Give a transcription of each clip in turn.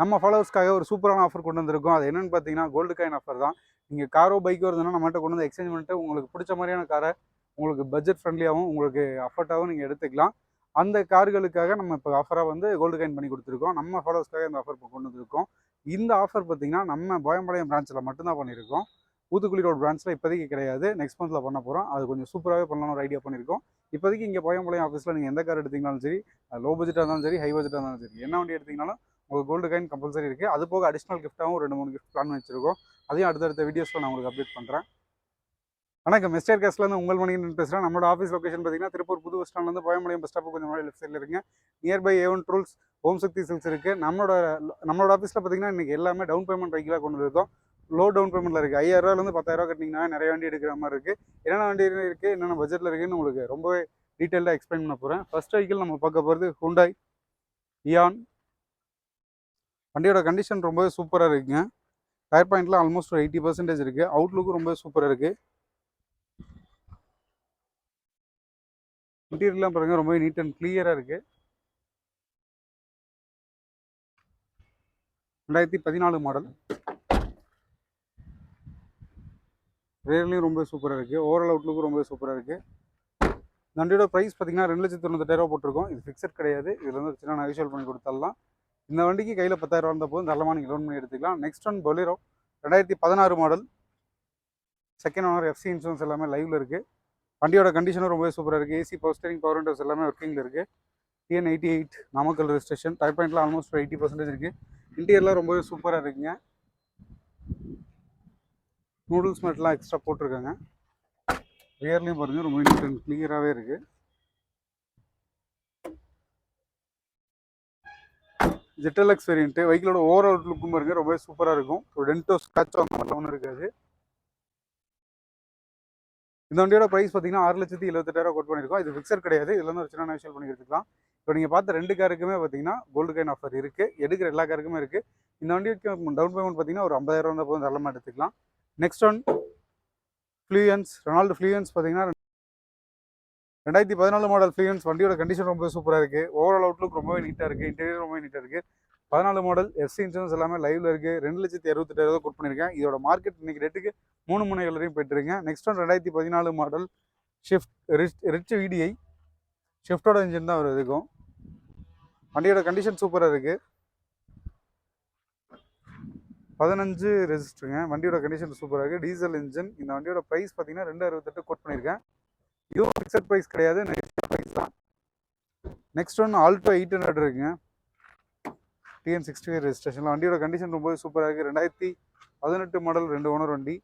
நம்ம ஃபாலோவர்ஸ்க்காக ஒரு சூப்பரான ஆஃபர் கொண்டு வந்திருக்கோம். அது என்னென்னு பார்த்தீங்கன்னா கோல்டு காயின் ஆஃபர் தான். நீங்கள் காரோ பைக்கோ இருந்ததுன்னா நம்மகிட்ட கொண்டு வந்து எக்ஸ்சேஞ்ச் பண்ணிட்டு உங்களுக்கு பிடிச்ச மாதிரியான காரை உங்களுக்கு பட்ஜெட் ஃப்ரெண்ட்லியாகவும் உங்களுக்கு அஃபர்ட்டாகவும் நீங்கள் எடுத்துக்கலாம். அந்த கார்களுக்காக நம்ம இப்போ ஆஃபராக வந்து கோல்டு காயின் பண்ணி கொடுத்துருக்கோம். நம்ம ஃபாலோவர்ஸ்க்காக இந்த ஆஃபர் இப்போ கொண்டு வந்திருக்கோம். இந்த ஆஃபர் பார்த்தீங்கன்னா நம்ம போயம்பாளையம் பிரான்ச்சில் மட்டும்தான் பண்ணியிருக்கோம். ஊத்துக்குழி ரோட் பிரான்ச்சில் இப்போதைக்கு கிடையாது. நெக்ஸ்ட் மந்த்தில் பண்ண போகிறோம் அது கொஞ்சம் சூப்பராகவே பண்ணலாம்னு ஒரு ஐடியா பண்ணியிருக்கோம். இப்போதைக்கு இங்கே போயம்பாளையம் ஆஃபீஸில் நீங்கள் எந்த கார் எடுத்தீங்கனாலும் சரி லோ பட்ஜெட்டாக இருந்தாலும் சரி ஹை பட்ஜெட்டாக இருந்தாலும் சரி என்ன வண்டி எடுத்தீங்கனாலும் உங்களுக்கு கோல்டு காயின் கம்பல்சரி இருக்குது அது போக அடிஷ்னல் கிஃப்ட்டாகவும் ரெண்டு மூணு கிஃப்ட் பிளான் வச்சிருக்கோம். அதையும் அடுத்தடுத்த வீடியோஸில் நான் உங்களுக்கு அப்டேட் பண்ணுறேன் வணக்கம். மிஸ்டர் கேஸ்லேருந்து உங்கள் மணின்னு பேசுகிறேன் நம்மளோட ஆஃபீஸ் லொகேஷன் பார்த்தீங்கன்னா திருப்பூர் புது பஸ் ஸ்டாண்ட்லேருந்து போயம்பாளையம் பஸ் ஸ்டாப்பு கொஞ்சம் லெஃப்ட் சைடில் இருக்குங்க நியர்பை ஏவன் ட்ரூல்ஸ் ஓம் சக்தி சில்க்ஸ் இருக்குது நம்மளோட நம்மளோட ஆஃபீஸில் பார்த்தீங்கன்னா இன்றைக்கி எல்லாமே டவுன் பேமெண்ட் வைக்கலாக கொண்டு இருக்கோம் லோ டவுன் பேமெண்ட்டில் இருக்குது ஐயாயிரரூவாலேருந்து பத்தாயிரரூவா கட்டிங்கன்னா நிறைய வண்டி எடுக்கிற மாதிரி இருக்குது என்னென்ன வண்டி இருக்குது என்னென்ன பட்ஜெட்டில் இருக்குதுன்னு உங்களுக்கு ரொம்பவே டீட்டெயிலாக எக்ஸ்பிளைன் பண்ண போகிறேன் ஃபஸ்ட் வெஹிக்கிள் நம்ம பார்க்க போகிறது ஹுண்டாய் இயான் வண்டியோட கண்டிஷன் ரொம்பவே சூப்பராக இருக்குங்க. டயர் பாயிண்ட்லாம் ஆல்மோஸ்ட் ஒரு எயிட்டி பர்சன்டேஜ் இருக்குது அவுட்லுக்கும் ரொம்ப சூப்பராக இருக்குது மெட்டீரியல்லாம் பாருங்கள் ரொம்பவே நீட் அண்ட் கிளியராக இருக்குது ரெண்டாயிரத்தி பதினாலு மாடல் ரேர்லையும் ரொம்ப சூப்பராக இருக்குது ஓவரால் அவுட்லுக்கும் ரொம்ப சூப்பராக இருக்குது வண்டியோட ப்ரைஸ் பார்த்தீங்கன்னா ரெண்டு லட்சத்தி தொண்ணூத்தாயிரம் போட்டிருக்கோம். இது ஃபிக்ஸட் கிடையாது. இதில் வந்து சின்ன நெகோஷியல் பண்ணி கொடுத்துடலாம். இந்த வண்டிக்கு கையில் பத்தாயிரம் இருந்த போதும் தரமாக நீங்கள் லோன் பண்ணி எடுத்துக்கலாம். நெக்ஸ்ட் ஒன் பொலிரோ ரெண்டாயிரத்தி பதினாறு model second owner FC insurance எல்லாமே லைவில் இருக்குது வண்டியோட கண்டிஷனும் ரொம்பவே சூப்பராக இருக்குது AC power steering power windows எல்லாமே ஒர்க்கிங்கில் இருக்குது TN eighty eight Namakkal registration type பாயிண்ட்லாம் almost ஒரு எயிட்டி பர்சன்டேஜ் இருக்குது இன்டீரியர்லாம் ரொம்பவே சூப்பராக இருக்குங்க. நூடுல்ஸ் மேட்லாம் எக்ஸ்ட்ரா போட்டிருக்காங்க. ரியர்லையும் பாருங்கள் ரொம்ப நீட் அண்ட் கிளியராகவே இருக்குது ஜெட்டலக்ஸ் வேரியன்ட்டு வெஹிக்கிளோட ஓவரால் லுக்கும் பாருங்க ரொம்பவே சூப்பராக இருக்கும். ஒரு டென்டோ ஸ்க்ராச்சோ அந்த மாதிரிலாம் ஒன்றும் இருக்காது. இந்த வண்டியோட ப்ரைஸ் பார்த்தீங்கன்னா ஆறு லட்சத்தி எழுபத்தெட்டாயிரம் கோட் பண்ணியிருக்கோம் இது ஃபிக்ஸர் கிடையாது. இதில் வந்து ஒரு சின்ன விஷயம் பண்ணி எடுத்துக்கலாம் இப்போ நீங்கள் பார்த்த ரெண்டு காருக்குமே பார்த்தீங்கன்னா கோல்டு கைன் ஆஃபர் இருக்குது எடுக்கிற எல்லா காருக்குமே இருக்குது இந்த வண்டிக்கு டவுன் பேமெண்ட் பார்த்தீங்கன்னா ஒரு ஐம்பதாயிரம் ரூபா போதும். தரலாமல் எடுத்துக்கலாம் next one Fluence Renault Fluence பார்த்தீங்கன்னா ரெண்டாயிரத்தி பதினாலு மாடல் ஃபிளியன்ஸ் வண்டியோட கண்டிஷன் ரொம்ப சூப்பராக இருக்குது ஓவரால் அவுட்லுக் ரொம்பவே நீட்டாக இருக்குது இன்டீரியர் ரொம்ப நீட்டாக இருக்குது பதினாலு மாடல் எஃப்சி இன்சூரன்ஸ் எல்லாமே லைவ்ல இருக்குது ரெண்டு லட்சத்தி அறுபத்தெட்டாயிரம் கோட் பண்ணியிருக்கேன் இதோட மார்க்கெட் இன்னைக்கு ரேட்டுக்கு மூணு மூணு வரையும் போயிட்டுருக்கேன் நெக்ஸ்ட் ஒன் ரெண்டாயிரத்தி பதினாலு model Swift Ritz Ritz VDI ஷிஃப்டோட engine தான் வருது இருக்கும் வண்டியோட கண்டிஷன் சூப்பராக இருக்குது பதினஞ்சு ரெஜிஸ்டருங்க வண்டியோட கண்டிஷன் சூப்பராக இருக்குது டீசல் இன்ஜின் இந்த வண்டியோட ப்ரைஸ் பார்த்தீங்கன்னா ரெண்டு அறுபத்தெட்டு கோட் பண்ணியிருக்கேன் இதுவும் ஃபிக்ஸட் ப்ரைஸ் கிடையாது ப்ரைஸ் தான். Next one Alto eight hundred இருக்குங்க. டிஎன் சிக்ஸ்டி ஃபைவ் ரெஜிஸ்ட்ரேஷனில் வண்டியோட கண்டிஷன் ரொம்பவே சூப்பராக இருக்குது ரெண்டாயிரத்தி பதினெட்டு மாடல் ரெண்டு ஓனர் வண்டி.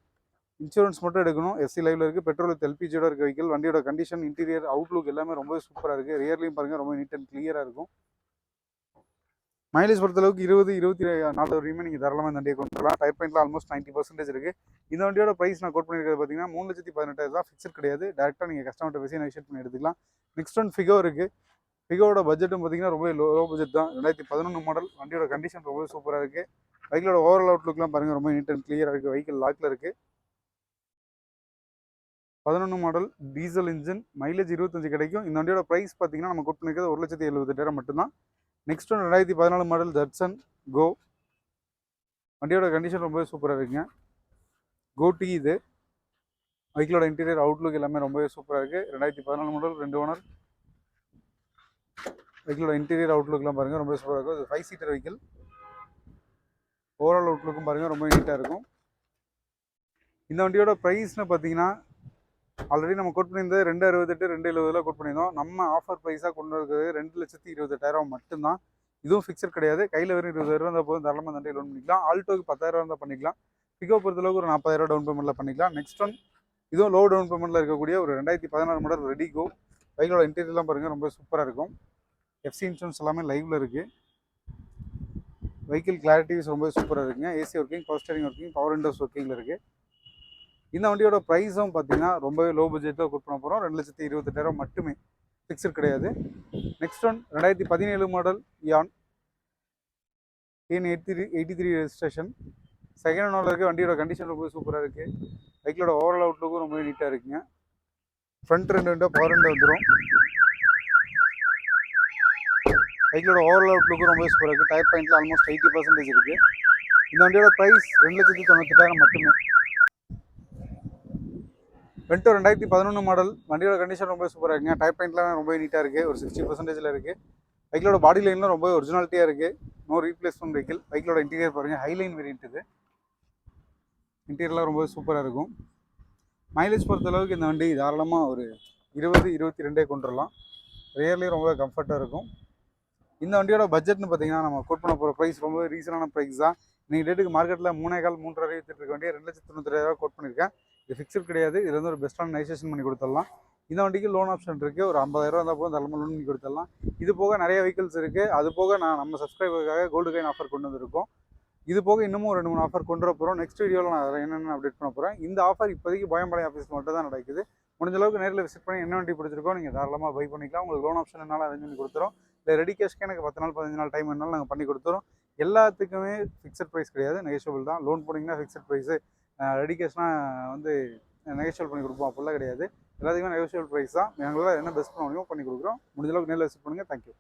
இன்சூரன்ஸ் மட்டும் எடுக்கணும். எஸ்சி லைவில் இருக்குது பெட்ரோல் எல்பிஜியோட இருக்க வெஹிக்கிள் வண்டியோட கண்டிஷன் இன்டீரியர் அவுட்லுக் எல்லாமே ரொம்பவே சூப்பராக இருக்குது ரியர்லையும் பாருங்கள் ரொம்ப நீட் அண்ட் கிளியராக இருக்கும். மைலேஜ் பொறுத்தளவுக்கு இருபது இருபத்தி நாலு வரையுமே நீங்கள் தாராளமாக இந்த வண்டியை கொண்டு வரலாம். டைப் பாயிண்ட்ல ஆல்மோஸ்ட் நைன்ட்டி பர்சன்டேஜ் இருக்குது இந்த வண்டியோட ப்ரைஸ் நான் கோட் பண்ணியிருக்கிறது பார்த்தீங்கன்னா மூணு லட்சத்தி பதினெட்டாயிரம் தான் ஃபிக்ஸட் கிடையாது. டேரெக்டாக நீங்கள் கஸ்டமர்கிட்ட பேசி நெகோஷியேட் பண்ணி எடுத்துக்கலாம். நெக்ஸ்ட் ஒன் ஃபிகோ இருக்குது ஃபிகோட பட்ஜெட்டும் பார்த்தீங்கன்னா ரொம்ப லோ லோ பட்ஜெட் தான். ரெண்டாயிரத்தி பதினொன்று மாடல் வண்டியோட கண்டிஷன் ரொம்ப சூப்பராக இருக்குது வெஹிக்கிளோட ஓவரால் அவுட்லுக்லாம் பாருங்கள் ரொம்ப நீட் அண்ட் கிளியராக இருக்குது வெஹிக்கிள் லாக்கில் இருக்குது பதினொன்று மாடல் டீசல் இன்ஜின் மைலேஜ் இருபத்தஞ்சு கிடைக்கும். இந்த வண்டியோட ப்ரைஸ் பார்த்தீங்கன்னா நம்ம கோட் பண்ணிக்கிறது ஒரு லட்சத்தி எழுபத்தெட்டாயிரம் மட்டும்தான். நெக்ஸ்ட் ஒன் ரெண்டாயிரத்தி பதினாலு மாடல் தட்சன் கோ வண்டியோட கண்டிஷன் ரொம்பவே சூப்பராக இருக்குங்க. கோ இது. வெஹிக்கிளோட இன்டீரியர் அவுட்லுக் எல்லாமே ரொம்பவே சூப்பராக இருக்குது ரெண்டாயிரத்தி பதினாலு மாடல் ரெண்டு ஓனர் வெஹிக்கிளோட இன்டீரியர் அவுட்லுக்லாம் பாருங்கள் ரொம்ப சூப்பராக இருக்கும். இது ஃபைவ் சீட்டர் வெஹிக்கிள் ஓவரால் அவுட்லுக்கும் பாருங்கள் ரொம்ப நீட்டாக இருக்கும். இந்த வண்டியோட ப்ரைஸ்னு பார்த்தீங்கன்னா ஆல்ரெடி நம்ம கோட் பண்ணியிருந்தது ரெண்டு அறுபத்தெட்டு ரெண்டு எழுபதுல கோட் பண்ணியிருந்தோம். நம்ம ஆஃபர் ப்ரைஸாக கொண்டு இருக்கிறது ரெண்டு லட்சத்தி இருபத்தெட்டாயிரம் மட்டும்தான். இதுவும் ஃபிக்ஸட் கிடையாது. கையில் வெறும் இருபதாயிரம் இருந்தால் போதும். தாராளமாக தண்டி லோன் பண்ணிக்கலாம். ஆல்டோக்கு பத்தாயிரம் இருந்தால் பண்ணிக்கலாம். பிகோ பொறுத்தளவுக்கு ஒரு நாற்பதாயிரம் டவுன் பேமெண்ட்டில் பண்ணிக்கலாம். நெக்ஸ்ட் ஒன் இதுவும் லோ டவுன் பேமெண்ட்டில் இருக்கக்கூடிய ஒரு ரெண்டாயிரத்தி பதினாறு மாடல் ரெடி கோ பைக்கோட இன்டீரியர்லாம் பாருங்கள் ரொம்ப சூப்பராக இருக்கும். எஃப்சி இன்சூரன்ஸ் எல்லாமே லைவில் இருக்குது வெஹிக்கிள் கிளாரிட்டிஸ் ரொம்ப சூப்பராக இருக்குங்க. AC working power steering working power windows ஒர்க்கிங்கில் இருக்குது இந்த வண்டியோட ப்ரைஸும் பார்த்தீங்கன்னா ரொம்பவே லோ பட்ஜெட்டில் கொடுத்து பண்ண போகிறோம் ரெண்டு லட்சத்தி இருபத்தெட்டாயிரம் மட்டுமே. ஃபிக்ஸட் கிடையாது. நெக்ஸ்ட் ஒன் ரெண்டாயிரத்தி பதினேழு மாடல் யான் TN eighty three eighty three registration second owner இருக்குது வண்டியோட கண்டிஷன் ரொம்ப சூப்பராக இருக்குது பைக்கிலோட ஓவரால் அவுட்லுக்கும் ரொம்ப நீட்டாக இருக்குங்க. ஃப்ரண்ட் ரெண்டு விண்டோ பவர் ரெண்டு வந்துடும் பைக்கிலோட ஓவரால் அவுட்லுக்கும் ரொம்ப சூப்பராக இருக்குது டயர் பாயிண்ட்டில் ஆல்மோஸ்ட் எயிட்டி பர்சன்டேஜ் இருக்குது இந்த வண்டியோட ப்ரைஸ் ரெண்டு லட்சத்தி தொண்ணூத்தெட்டாயிரம் மட்டுமே. வென்டோ ரெண்டாயிரத்தி பதினொன்று மாடல் வண்டியோட கண்டிஷன் ரொம்ப சூப்பராக இருக்குங்க. டைப் பாயிண்ட்லாம் ரொம்ப நீட்டாக இருக்குது ஒரு சிக்ஸ்டி பர்சன்டேஜில் இருக்குது பைக்கோட பாடி லைன்லாம் ரொம்ப ஒரிஜினாலிட்டியாக இருக்குது நோ ரீப்ளேஸ்மெண்ட் வெஹிக்கிள் பைக்கோட இன்டீரியர் பாருங்கள் ஹைலைன் வேரியன்ட் இது. இன்டீரியர்லாம் ரொம்ப சூப்பராக இருக்கும். மைலேஜ் பொறுத்தளவுக்கு இந்த வண்டி தாராளமாக ஒரு இருபது இருபத்தி ரெண்டே கொண்டுடலாம் ரியர்லி ரொம்ப கம்ஃபர்ட்டாக இருக்கும். இந்த வண்டியோட பட்ஜெட்னு பார்த்தீங்கன்னா நம்ம கோட் பண்ண போகிற ப்ரைஸ் ரொம்ப ரீசனான ப்ரைஸ் தான். இன்னைக்கு டேட்டுக்கு மார்க்கெட்டில் மூணே கால் மூன்றரை வித்துட்டு இருக்க வண்டியை ரெண்டு லட்சத்தி தொண்ணூற்றி கோட் பண்ணியிருக்கேன் இது ஃபிக்ஸட் கிடையாது. இது வந்து ஒரு பெஸ்ட்டான நைசேஷன் பண்ணி கொடுத்துடலாம். இந்த வண்டிக்கு லோன் ஆப்ஷன் இருக்குது ஒரு ஐம்பதாயிரம் இருந்தால் போதும் தலைமை லோன் பண்ணி கொடுத்துடலாம். இது போக நிறைய வெஹிக்கிள்ஸ் இருக்குது அது போக நான் நம்ம சப்ஸ்கிரைபருக்காக கோல்டு கைன் ஆஃபர் கொண்டு வந்திருக்கோம். இது போக இன்னமும் ஒரு ரெண்டு மூணு ஆஃபர் கொண்டு வர போகிறோம் நெக்ஸ்ட் வீடியோவில் நான் அதில் என்னென்ன அப்டேட் பண்ண போகிறேன் இந்த ஆஃபர் இப்போதைக்கு பயம்பாளையம் ஆஃபீஸ் மட்டும் தான் நடக்குது. முடிஞ்ச அளவுக்கு நேரில் விசிட் பண்ணி என்ன வண்டி பிடிச்சிருக்கோ நீங்கள் தாராளமாக பை பண்ணிக்கலாம். உங்களுக்கு லோன் ஆப்ஷன் என்னால் அரேஞ்ச் பண்ணி கொடுத்துரும் இல்லை ரெடி கேஷ்க்கு எனக்கு பத்து நாள் பதினஞ்சு நாள் டைம் வேணாலும் நாங்கள் பண்ணி கொடுத்துரும் எல்லாத்துக்குமே ஃபிக்ஸட் ப்ரைஸ் கிடையாது. நெகோஷியபிள் தான். லோன் போனீங்கன்னா ஃபிக்ஸட் ப்ரைஸு ரெடி கேஷ்னால் வந்து நெகோஷியல் பண்ணி கொடுப்போம். அப்படிலாம் கிடையாது. எல்லாத்துக்குமே நெகோஷியல் ப்ரைஸ் தான். எங்களால் என்ன பெஸ்ட் பண்ண முடியுமோ பண்ணி கொடுக்குறோம். முடிஞ்சளவுக்கு நேரில் விசிட் பண்ணுங்கள் தேங்க்யூ